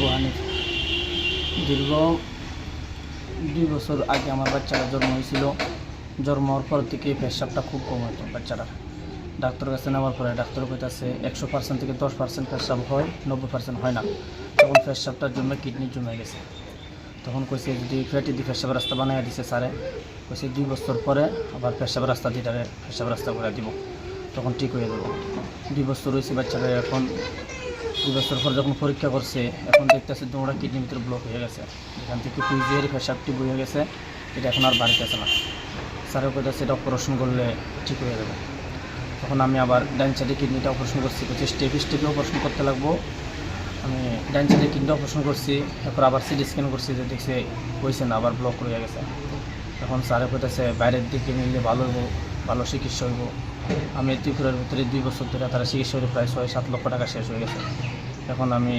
আবু হানিফ দীর্ঘ দুই বছর আগে আমার বাচ্চাটা জন্ম হয়েছিল। জন্ম হওয়ার পর থেকে পেশাবটা খুব কম হতো বাচ্চাটা ডাক্তারের কাছে নেওয়ার পরে ডাক্তার কইতাছে, একশো পার্সেন্ট থেকে দশ পার্সেন্ট পেশাব হয়, নব্বই পার্সেন্ট হয় না। তখন পেশাবটার জন্য কিডনি জমে গেছে। তখন কইছে, যদি ফ্যাটি দিয়ে পেশাব রাস্তা বানিয়ে দিছে স্যারে। কইছে, দুই বছর পরে আবার পেশাব রাস্তা দিয়ে তারে পেশাব রাস্তা করে দিব। তখন ঠিক হয়ে যাব। দুই বছর হয়েছে বাচ্চাটা এখন দুই বছর পর যখন পরীক্ষা করছে, এখন দেখতেছে দৌড়া কিডনির ভিতরে ব্লক হয়ে গেছে। এখান থেকে কুইজের পেশাবটি বয়ে গেছে, এটা এখন আর বাড়িতে আছে না। স্যারে কইতেছে এটা অপারেশন করলে ঠিক হয়ে যাবে। তখন আমি আবার ডাইন সাইডে কিডনিটা অপারেশন করছি, বলছি স্টেপ স্টেপে অপারেশন করতে লাগবো। আমি ডাইন সাইডে কিডনিটা অপারেশন করছি, এরপর আবার সিটি স্ক্যান করছি, যে দেখছে হয়েছে না, আবার ব্লক হয়ে গেছে। এখন স্যারে কইতেছে বাইরের দিকে নিলে ভালো হইব। ভালো চিকিৎসা হইব। আমি ত্রিপুরার ভিতরে দুই বছর ধরে তারা চিকিৎসা করে প্রায় ছয় সাত লক্ষ টাকা শেষ হয়ে গেছে। এখন আমি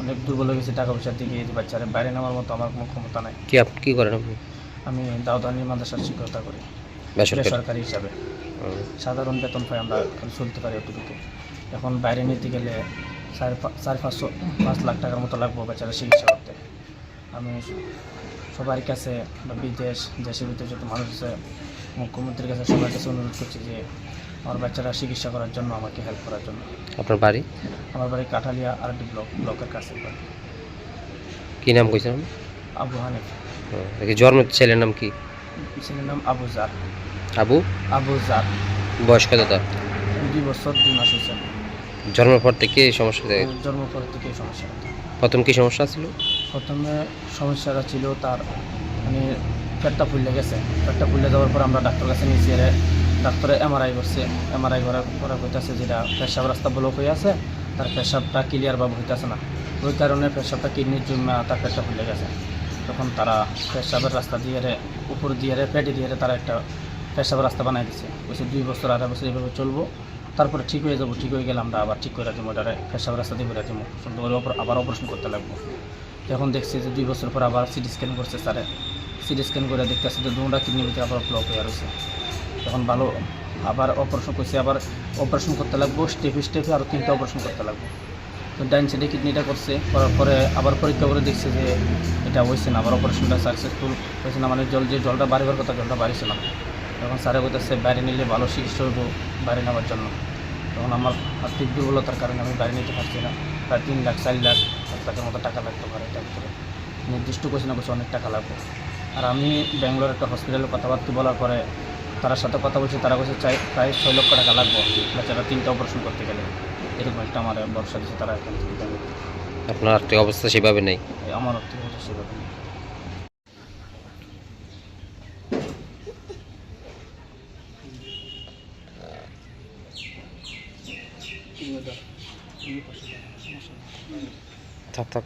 অনেক দুর্বল হয়ে গেছি টাকা পয়সার দিকে এই বাচ্চারা বাইরে নেওয়ার মতো আমার কোনো ক্ষমতা নাই। কি আপনি কি করেন আপনি? আমি দাউদানি মাদ্রাসার শিক্ষকতা করি বেসরকারি। হিসাবে। সাধারণ বেতন পাই আমরা চলতে পারি অতটুকু। এখন বাইরে নিতে গেলে সাড়ে সাড়ে পাঁচশো পাঁচ লাখ টাকার মতো লাগবো বাচ্চারা চিকিৎসা করতে। আমি সবার কাছে বা বিদেশ দেশের ভিতরে যত মানুষ আছে মুখ্যমন্ত্রীর কাছে সবার কাছে অনুরোধ করছি যে আমার বাচ্চারা চিকিৎসা করার জন্য আমাকে হেল্প করার জন্য। আপনার বাড়ি? আমার বাড়ি কাঠালিয়া আর ডি ব্লক ব্লকের কাছে। কি নাম আপনি? আবু হানিফ। জন্ম ছেলের নাম কি? ছেলের নাম আবু জার। আবু? আবু জার। বয়স কত তার? দুই বছর দুই মাস হয়েছে। জন্মের পর থেকে এই সমস্যা দেখা- জন্ম পর থেকে সমস্যা প্রথম কি সমস্যা ছিল? প্রথমে সমস্যাটা ছিল তার মানে পেটটা ফুলে গেছে। পেটটা ফুলে যাওয়ার পর আমরা ডাক্তার কাছে নিয়েছি, এর ডাক্তারে এমআরআই করছে। এমআরআই করার পরে হইতেছে যেটা পেশাব রাস্তা ব্লক হয়ে আছে, তার পেশাবটা ক্লিয়ার ভাবে হইতেছে না। ওই কারণে পেশাবটা কিডনির জন্য তার পেটটা ফুলে গেছে। তখন তারা পেশাবের রাস্তা দিয়ে উপর দিয়ে পেটে দিয়ে তারা একটা পেশাবের রাস্তা বানাই দিচ্ছে বলছে দুই বছর, আড়াই বছর এইভাবে চলবো, তারপরে ঠিক হয়ে যাব, ঠিক হয়ে গেলে আমরা আবার ঠিক করে দিব ওটারে পেশাবের রাস্তা দিয়ে করে সুন্দর করে আবার অপারেশন করতে লাগবো। যখন দেখছি যে দুই বছর পর আবার সিটি স্ক্যান করছে স্যারে। সিটি স্ক্যান করে দেখতেছি যে দুটা কিডনির ভিতরে আবার ব্লক হয়ে রয়েছে। তখন ভালো, আবার অপারেশন করছে, আবার অপারেশন করতে লাগবো স্টেপে স্টেপে আরও তিনটা অপারেশন করতে লাগবো। তো ডাইন সাইডে কিডনিটা করছে, করার পরে আবার পরীক্ষা করে দেখছে যে এটা হয়েছে না, আবার অপারেশনটা সাকসেসফুল হয়েছে না মানে জল, যে জলটা বাড়িবার কথা, জলটা বাড়িছে না। তখন স্যারে বলতেছে, বাইরে নিলে ভালো চিকিৎসা হইব, বাইরে নেওয়ার জন্য। তখন আমার আর্থিক দুর্বলতার কারণে আমি বাইরে নিতে পারছি না। প্রায় তিন লাখ, চার লাখ পাঁচ লাখের মতো টাকা লাগতে পারে এটার ভিতরে। নির্দিষ্ট কোশ্চেন করছে অনেক টাকা লাগবে। আর আমি ব্যাঙ্গালোর একটা হসপিটালে কথাবার্তা বলার পরে তার সাথে কথা বলছি তারা বলছে চাই প্রায় ছয় লক্ষ টাকা লাগবে। বাচ্চারা তিনটা অপারেশন করতে গেলে। এরকম একটা আমার ভরসা দিচ্ছে তারা এখান থেকে। আপনার আর্থিক অবস্থা সেভাবে নেই? আমার অর্থিক অবস্থা সেভাবে নেই। থাক থাক।